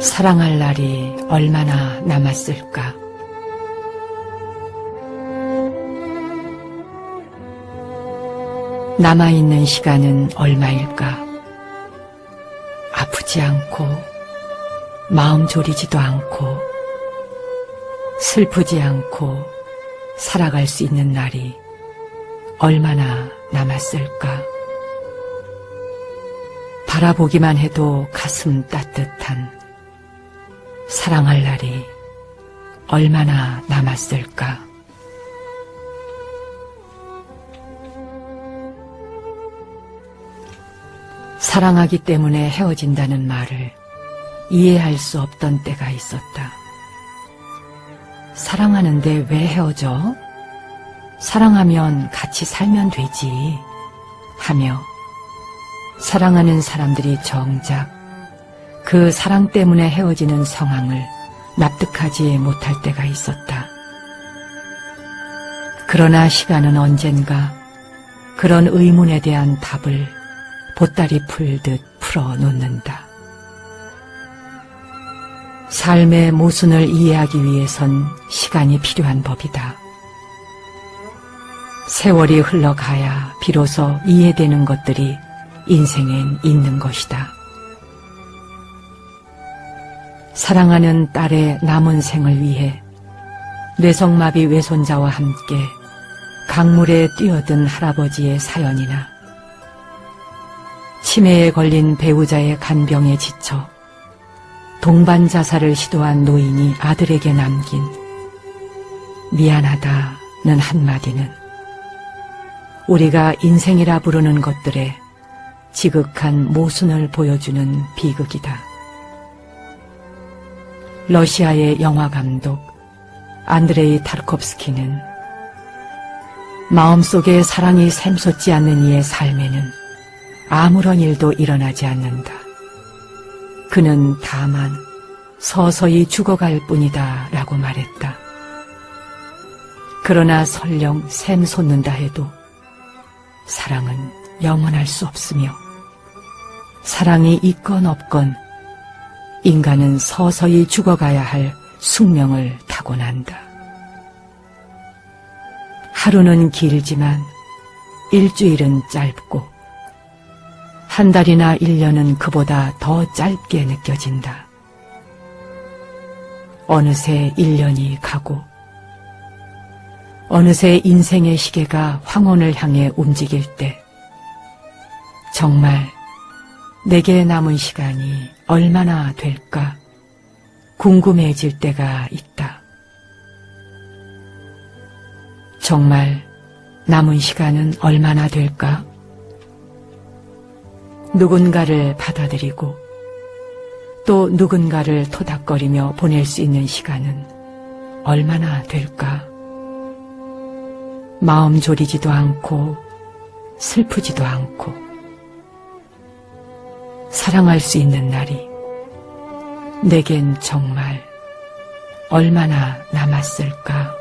사랑할 날이 얼마나 남았을까? 남아있는 시간은 얼마일까? 아프지 않고, 마음 졸이지도 않고, 슬프지 않고, 살아갈 수 있는 날이 얼마나 남았을까? 바라보기만 해도 가슴 따뜻한 사랑할 날이 얼마나 남았을까? 사랑하기 때문에 헤어진다는 말을 이해할 수 없던 때가 있었다. 사랑하는데 왜 헤어져? 사랑하면 같이 살면 되지. 하며 사랑하는 사람들이 정작 그 사랑 때문에 헤어지는 상황을 납득하지 못할 때가 있었다. 그러나 시간은 언젠가 그런 의문에 대한 답을 보따리 풀듯 풀어 놓는다. 삶의 모순을 이해하기 위해선 시간이 필요한 법이다. 세월이 흘러가야 비로소 이해되는 것들이 인생엔 있는 것이다. 사랑하는 딸의 남은 생을 위해 뇌성마비 외손자와 함께 강물에 뛰어든 할아버지의 사연이나 치매에 걸린 배우자의 간병에 지쳐 동반 자살을 시도한 노인이 아들에게 남긴 미안하다는 한마디는 우리가 인생이라 부르는 것들의 지극한 모순을 보여주는 비극이다. 러시아의 영화 감독 안드레이 타르콥스키는 마음속에 사랑이 샘솟지 않는 이의 삶에는 아무런 일도 일어나지 않는다. 그는 다만 서서히 죽어갈 뿐이다 라고 말했다. 그러나 설령 샘솟는다 해도 사랑은 영원할 수 없으며 사랑이 있건 없건 인간은 서서히 죽어가야 할 숙명을 타고난다. 하루는 길지만 일주일은 짧고 한 달이나 일 년은 그보다 더 짧게 느껴진다. 어느새 일 년이 가고 어느새 인생의 시계가 황혼을 향해 움직일 때 정말 내게 남은 시간이 얼마나 될까 궁금해질 때가 있다. 정말 남은 시간은 얼마나 될까? 누군가를 받아들이고 또 누군가를 토닥거리며 보낼 수 있는 시간은 얼마나 될까? 마음 졸이지도 않고 슬프지도 않고 사랑할 수 있는 날이 내겐 정말 얼마나 남았을까?